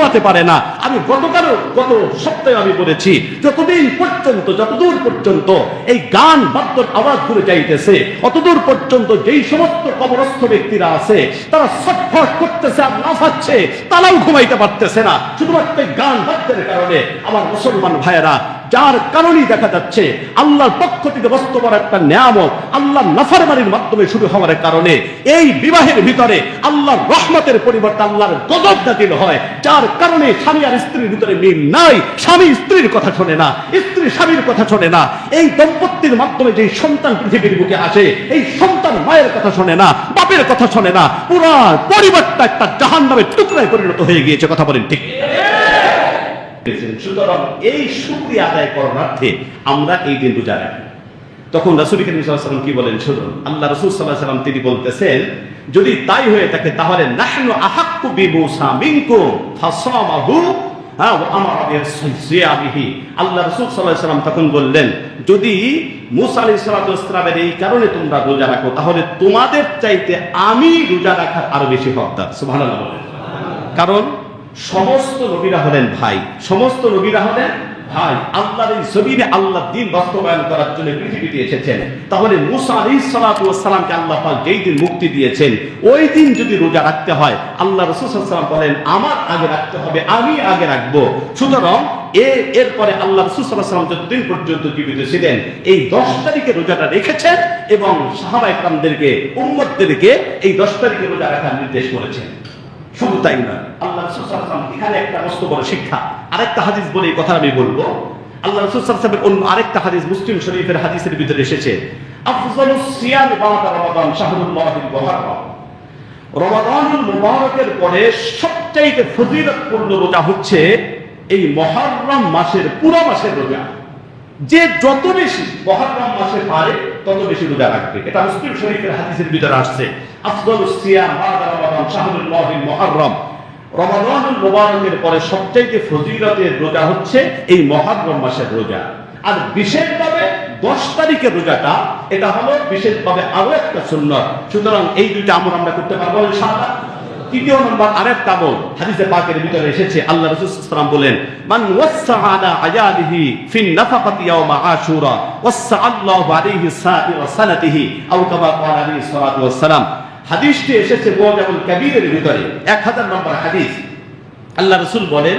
ঘুমাতে পারে না। আমি গতকাল গত সপ্তাহে আমি বলেছি, যতদিন পর্যন্ত, যতদূর পর্যন্ত এই গান বাদ্যর আওয়াজ ঘুরে যাইতেছে, অতদূর পর্যন্ত যেই সমস্ত কবরস্থ ব্যক্তিরা আছে, তারা ছটফট করতেছে আর লাফাচ্ছে তারাও ঘুমাইতে পারতেছে না। শুধুমাত্র গান বাদ্যের কারণে আমার মুসলমান ভাইয়েরা যার কারণেই দেখা যাচ্ছে, আল্লাহর পক্ষ থেকে বাস্তবার একটা নিয়ামত আল্লাহ নাফারমারির মাধ্যমে শুরু হওয়ার কারণে এই বিবাহের ভিতরে আল্লাহর রহমতের পরিবর্তে আল্লাহর গজব নাজিল হয়। যার কারণে স্বামী আর স্ত্রীর ভিতরে মিল নাই। স্বামী স্ত্রীর কথা শোনে না, স্ত্রী স্বামীর কথা শোনে না। এই দম্পতির মাধ্যমে যে সন্তান পৃথিবীর বুকে আসে, এই সন্তান মায়ের কথা শোনে না, বাপের কথা শোনে না। পুরা পরিবারটা একটা জাহান নামে টুকরায় পরিণত হয়ে গিয়েছে, কথা বলেন ঠিক। করেছেন। সুতরাং এই শুক্রিয়া আদায় করণার্থে আমরা এই দিন রোজা রাখি। তখন রাসুল সাল্লাম কি বলেন, শুনুন, আল্লাহ রসুল সাল্লাহ সাল্লাম তিনি বলতেছেন, যদি তাই হয়ে থাকে তাহলে আল্লাহ তখন বললেন, যদি এই কারণে তোমরা রোজা রাখো, তাহলে তোমাদের চাইতে আমি রোজা রাখার আরও বেশি হকদার। কারণ সমস্ত নবীরা হলেন ভাই। সমস্ত নবীরা হলেন ভাই। আল্লাহর এই জমিনে আল্লাহ দিন বাস্তবায়ন করার জন্য পৃথিবীতে এসেছেন। তাহলে মুসা আলী সালাতামকে আল্লাহ পাক যেই দিন মুক্তি দিয়েছেন, ওই দিন যদি রোজা রাখতে হয়, আল্লাহ বলেন, আমার আগে রাখতে হবে, আমি আগে রাখব। সুতরাং এরপরে আল্লাহ যতদিন পর্যন্ত জীবিত ছিলেন, এই দশ তারিখে রোজাটা রেখেছেন এবং সাহাবা একরামদেরকে উম্মতদেরকে এই দশ তারিখে রোজা রাখার নির্দেশ করেছেন। শুধু তাই নয়, আল্লাহ এখানে একটা মস্ত বড় শিক্ষা। আরেকটা হাদিস বলে এই কথা আমি বলব। আল্লাহ রসুল সাল্লাল্লাহু আলাইহি ওয়াসাল্লামের অন্য আরেকটা হাদিস মুসলিম শরীফের হাদিসের ভিতরে এসেছে। রমাদানুল মুবারকের পরে সবচাইতে ফজিলতপূর্ণ রোজা হচ্ছে এই মুহররম মাসের পুরো মাসের রোজা। যে যত বেশি মহররম মাসে পারে তত বেশি রোজা রাখবে। এটা মুসলিম শরীফের হাদিসের ভিতরে আসছে। আফদল সিয়াম রমাদানুল পরে সবচাইতে ফজিলতের রোজা হচ্ছে এই মহররম মাসের রোজা। আর বিশেষভাবে দশ তারিখের রোজাটা, এটা হলো বিশেষভাবে আরও একটা সুন্নত। সুতরাং এই দুইটা আমরা করতে পারব ইনশাআল্লাহ। তৃতীয় নম্বর আমল হাদিসে পাকের ভিতরে এসেছে। আল্লাহ রাসূল বলেন, মান ওয়াসসা আলা ফিন নাফাকাতি আশুরা আলাইহি সানাতিহি, আও কামা আলাইহি ওয়াসসালাম। হাদিসটি এসেছে কাবীরের ভিতরে 1000 নম্বর হাদিস। আল্লাহ রাসূল বলেন,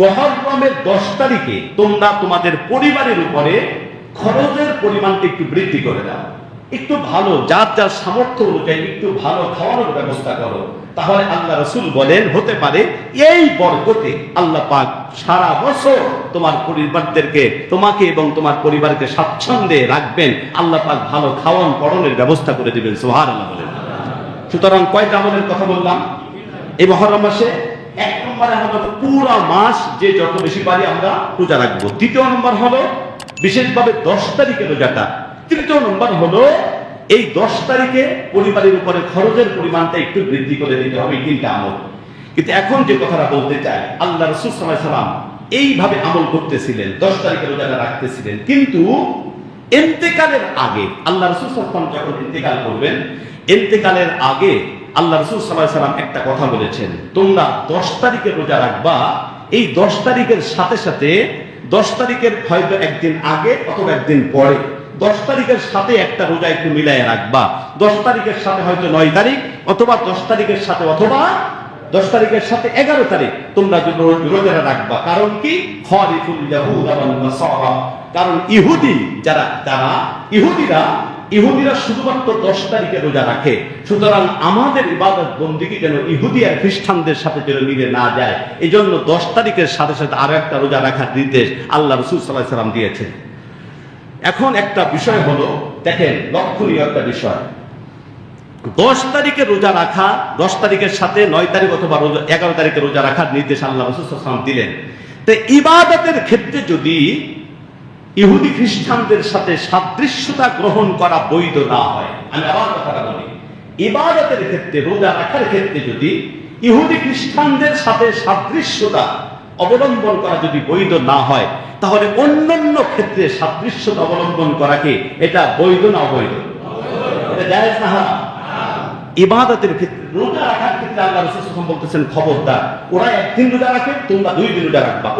মহররমের 10 তারিখে তোমরা তোমাদের পরিবারের উপরে খরচের পরিমাণটা একটু বৃদ্ধি করে দাও। একটু ভালো, যার যার সামর্থ্য অনুযায়ী একটু ভালো খাওয়ানোর ব্যবস্থা করো। তাহলে আল্লাহ রসুল বলেন, হতে পারে এই বরকতে আল্লাহ পাক সারা বছর তোমার পরিবারদেরকে, তোমাকে এবং তোমার পরিবারকে স্বাচ্ছন্দ্যে রাখবেন। আল্লাহ পাক ভালো খাওয়ান পড়নের ব্যবস্থা করে দিবেন সোহার আল্লাহ বলেন। সুতরাং কয়টা আমলের কথা বললাম? এই মহরম মাসে এক নম্বরে হলো পুরা মাস যে যত বেশি পারি আমরা রোজা রাখব। দ্বিতীয় নম্বর হলো বিশেষভাবে দশ তারিখে রোজাটা। তৃতীয় নম্বর হলো, এই দশ তারিখে পরিবারের উপরে খরচের পরিমাণটা একটু বৃদ্ধি করে দিতে হবে তিনটা আমল। কিন্তু এখন যে কথাটা বলতে চাই, আল্লাহ রসুল এইভাবে আমল করতেছিলেন, দশ তারিখে রোজাটা রাখতেছিলেন। কিন্তু এন্তেকালের আগে, আল্লাহ রসুল সাল্লাম যখন ইন্তেকাল করবেন এন্তেকালের আগে আল্লাহ রসুল সাল্লাহ সাল্লাম একটা কথা বলেছেন, তোমরা দশ তারিখে রোজা রাখবা, এই দশ তারিখের সাথে সাথে দশ তারিখের হয়তো একদিন আগে অথবা একদিন পরে। দশ তারিখের সাথে একটা রোজা একটু মিলাই রাখবা। দশ তারিখের সাথে হয়তো নয় তারিখ, অথবা দশ তারিখের সাথে অথবা দশ তারিখের সাথে এগারো তারিখ তোমরা রোজাটা রাখবা। কারণ কি? কারণ ইহুদি যারা তারা ইহুদিরা ইহুদিরা শুধুমাত্র দশ তারিখে রোজা রাখে। সুতরাং আমাদের ইবাদত বন্দিকে যেন ইহুদি আর খ্রিস্টানদের সাথে যেন মিলে না যায় এই জন্য দশ তারিখের সাথে সাথে আরও একটা রোজা রাখার নির্দেশ আল্লাহ রসুল সাল্লাহ সাল্লাম দিয়েছেন। এখন একটা বিষয় হলো, দেখেন, লক্ষণীয় একটা বিষয়। দশ তারিখে রোজা রাখা, দশ তারিখের সাথে নয় তারিখ অথবা এগারো তারিখে রোজা রাখার নির্দেশ আল্লাহ রসুলাম দিলেন। তো ইবাদতের ক্ষেত্রে যদি ইহুদি খ্রিস্টানদের সাথে সাদৃশ্যতা গ্রহণ করা বৈধ না হয়, আমি আবার কথাটা বলি, ইবাদতের ক্ষেত্রে, রোজা রাখার ক্ষেত্রে যদি ইহুদি খ্রিস্টানদের সাথে সাদৃশ্যতা অবলম্বন করা যদি বৈধ না হয়, তাহলে অন্যান্য ক্ষেত্রে সাদৃশ্যতা অবলম্বন করাকে এটা বৈধ না অবৈধ? ইবাদতের ক্ষেত্রে, রোজা রাখার ক্ষেত্রে আল্লাহ রসুল বলতেছেন, খবরদার, ওরা একদিন রোজা রাখে, তোমরা দুই দিন রোজা রাখবা।